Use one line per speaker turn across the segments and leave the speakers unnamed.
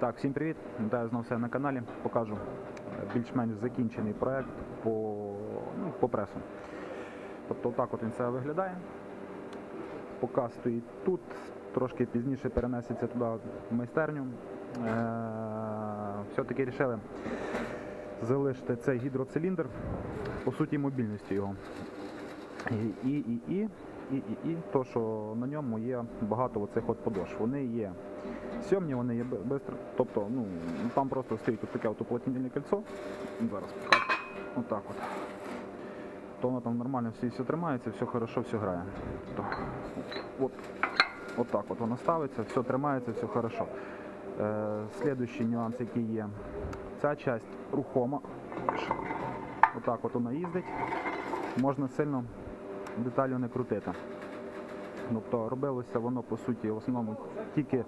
Так, всім привіт. Вітаю знову все на каналі. Покажу е, більш-менш закінчений проект по, ну, по пресу. Тобто так от він це виглядає. Показ стоїть тут, трошки пізніше перенесеться туди в майстерню. Е- все-таки вирішили залишити цей гідроциліндр, по суті, мобільності його. І, і, і, і, і, і, і, то, що на ньому є багато оцих от подошв. Вони є сьомні, вони є швидко. Тобто, ну, там просто стоїть от таке от уплотнительне кольцо. Зараз. Отак от. То воно там нормально все, все тримається, все хорошо, все грає. Тобто, от, от так от воно ставиться, все тримається, все хорошо. Е, слідуючий нюанс, який є. Ця часть рухома. Отак от вона їздить. Можна сильно деталю не крутити. Тобто робилося воно по суті в основному тільки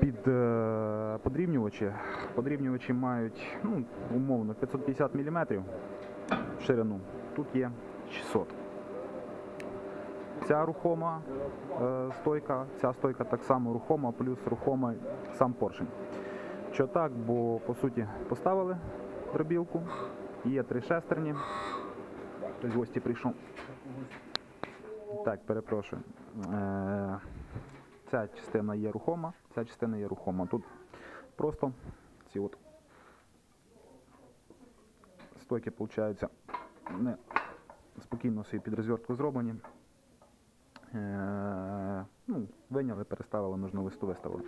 під е, подрівнювачі. Подрівнювачі мають ну, умовно 550 мм в ширину. Тут є 600. Ця рухома е, стойка, ця стойка так само рухома, плюс рухомий сам поршень. Що так, бо по суті поставили дробілку, є три шестерні. Хтось гості прийшов. Так, перепрошую. Е, Ця частина є рухома, ця частина є рухома. Тут просто ці от стойки, виходить, не спокійно собі під розвертку зроблені. Е, ну, виняли, переставили, нужну листу виставили.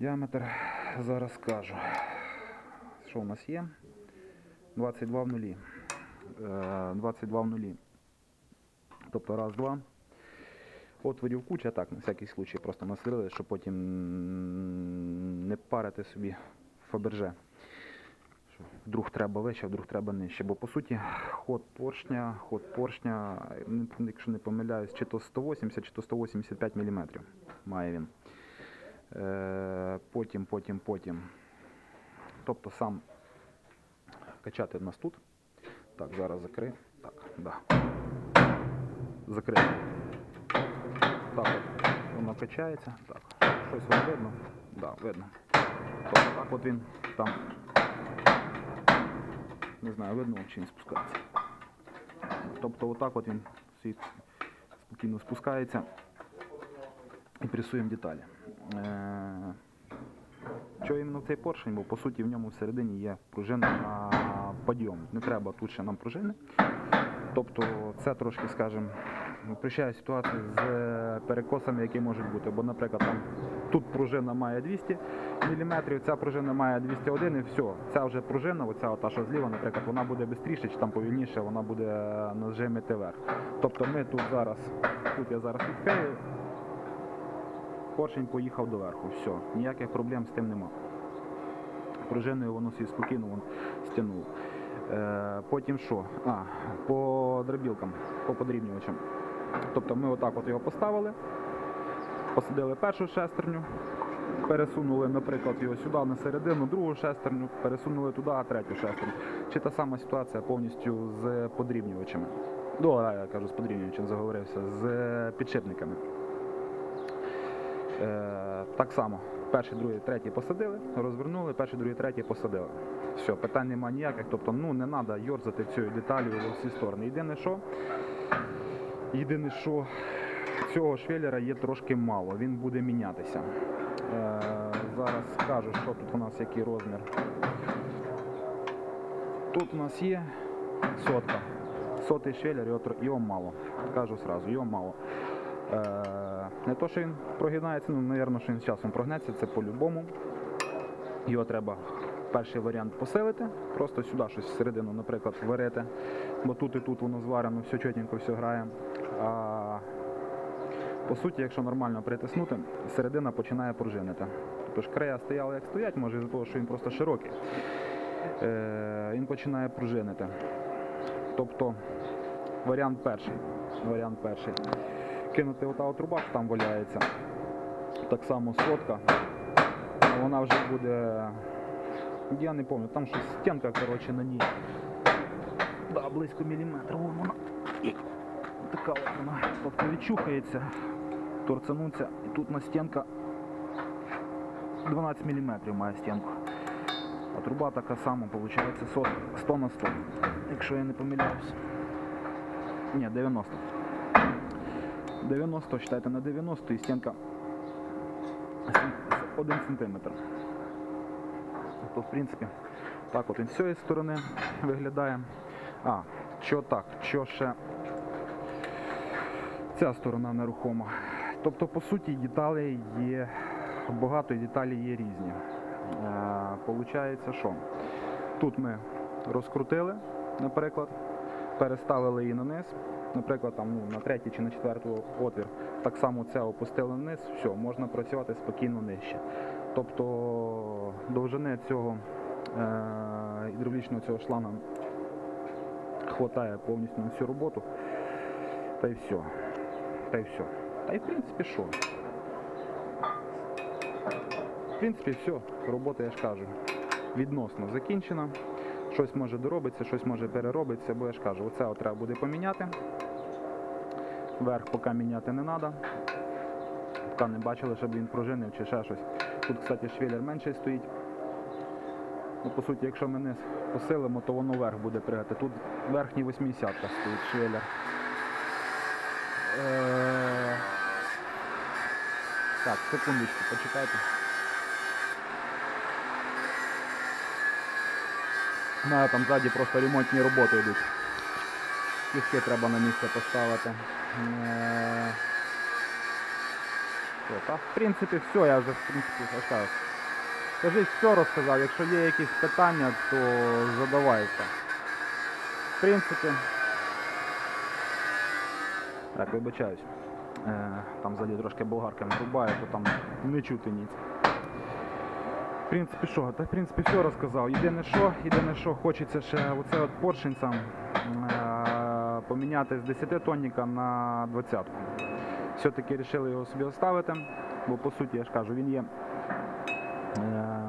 Діаметр зараз скажу. Що у нас є? 22 в нулі. Е, 22 в нулі. Тобто раз, два. Отворів куча, так, на всякий случай просто наслили, щоб потім не парити собі фаберже. Вдруг треба вище, вдруг треба нижче. Бо по суті ход поршня, ход поршня, якщо не помиляюсь, чи то 180, чи то 185 мм має він. Е, потім, потім, потім. Тобто сам качати в нас тут. Так, зараз закрию. Так, да. Закрию. Так воно качається. Так. Щось вам видно? Да, видно. Тобто так от він там. Не знаю, видно чи не спускається. Тобто отак от він спокійно спускається і пресуємо деталі. Е, що іменно цей поршень, бо по суті в ньому всередині є пружина на підйом. Не треба тут ще нам пружини. Тобто це трошки, скажімо, упрощає ситуацію з перекосами, які можуть бути. Бо, наприклад, там тут пружина має 200 мм, ця пружина має 201 і все. Ця вже пружина, оця ота, що зліва, наприклад, вона буде швидше чи там повільніше, вона буде нажимити вверх. Тобто ми тут зараз, тут я зараз відкрию, поршень поїхав доверху. Все, ніяких проблем з тим нема. Пружиною воно собі спокійно вон стягнуло. Е, потім що? А, по дробілкам, по подрібнювачам. Тобто ми отак от його поставили, посадили першу шестерню, пересунули, наприклад, його сюди на середину, другу шестерню, пересунули туди, а третю шестерню. Чи та сама ситуація повністю з подрібнювачами. Ну, я кажу, з подрібнювачем заговорився, з підшипниками. Е, так само, перший, другий, третій посадили, розвернули, перший, другий, третій посадили. Все, питань немає ніяких, тобто ну, не треба йорзати цією деталю в всі сторони. Єдине, що, єдине, що цього швеллера є трошки мало, він буде мінятися. Е, зараз скажу, що тут у нас який розмір. Тут у нас є сотка. Сотий швеллер, його мало. Кажу сразу, його мало. Е, не то, що він прогинається, ну, мабуть, що він з часом прогнеться, це по-любому. Його треба перший варіант посилити, просто сюди щось всередину, наприклад, варити, бо тут і тут воно зварено, все чотенько, все грає. А по суті, якщо нормально притиснути, середина починає пружинити. Тобто ж края стояли як стоять, може з-за того, що він просто широкий. Е, він починає пружинити. Тобто варіант перший. Варіант перший. Кинути ота от труба, що там валяється. Так само сотка. Вона вже буде. Я не пам'ятаю, там щось стінка, коротше, на ній. Да, близько міліметра. Вон вона. Така от вона. Тобто відчухається, торцануться. І тут на стінка 12 мм має стінку. А труба така сама, виходить 100 на 100, якщо я не помиляюсь. Ні, 90. 90, считайте на 90 і стінка 1 см. То, в принципі, так от він з цієї сторони виглядає. А, що так, що ще ця сторона нерухома. Тобто, по суті, деталі є, багато деталей є різні. Е, Получається, що тут ми розкрутили, наприклад, переставили її на низ, наприклад, там, ну, на третій чи на четвертий отвір, так само це опустили вниз, все, можна працювати спокійно нижче. Тобто довжини цього е, цього шланга хватає повністю на всю роботу. Та й все. Та й все. Та й в принципі що? В принципі, все. Робота, я ж кажу, відносно закінчена. Щось може доробитися, щось може переробитися, бо я ж кажу, оце треба буде поміняти. Верх поки міняти не треба. Поки не бачили, щоб він пружинив чи ще щось. Тут, кстати, швеллер менший стоїть. Ну, по суті, якщо ми низ посилимо, то воно вверх буде пригати. Тут верхній 80 стоїть швеллер. Е, Так, секундочку, почекайте. Мене там ззаді просто ремонтні роботи йдуть. Кістки треба на місце поставити. Е, та, в принципі, все, я вже в принципі розказав. Скажіть, все розказав. Якщо є якісь питання, то задавайте. В принципі. Так, вибачаюсь. Е, там ззаді трошки болгарками рубає, то там не чути ніц. В принципі, що? Та в принципі все розказав. Єдине що, єдине що, хочеться ще оце от поршень сам е, поміняти з 10 тонніка на 20. Все-таки вирішили його собі оставити, бо по суті, я ж кажу, він є. Е,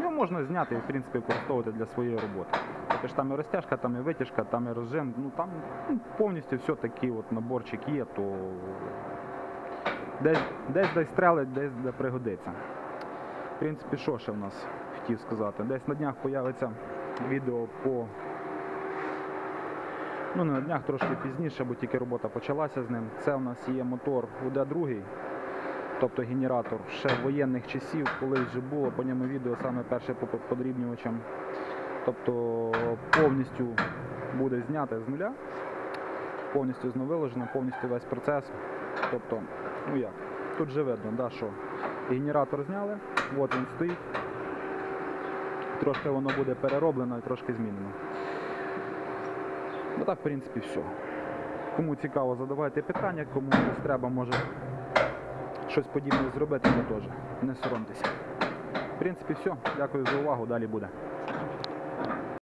його можна зняти і в принципі використовувати для своєї роботи. Тобто ж там і розтяжка, там і витяжка, там і розжим, ну там ну, повністю все такий от наборчик є, то десь десь десь стрелить, десь де пригодиться. В принципі, що ще в нас хотів сказати? Десь на днях появиться відео по. Ну, не на днях трошки пізніше, бо тільки робота почалася з ним. Це у нас є мотор УД-2, тобто генератор ще воєнних часів, колись вже було по ньому відео саме перше по подрібнювачам. Тобто повністю буде зняте з нуля, повністю знову виложено, повністю весь процес. Тобто, ну як, тут же видно, да, що генератор зняли, от він стоїть. Трошки воно буде перероблено і трошки змінено. Ну так, в принципі, все. Кому цікаво, задавайте питання, кому щось треба, може щось подібне зробити, то теж. Не соромтеся. В принципі, все. Дякую за увагу. Далі буде.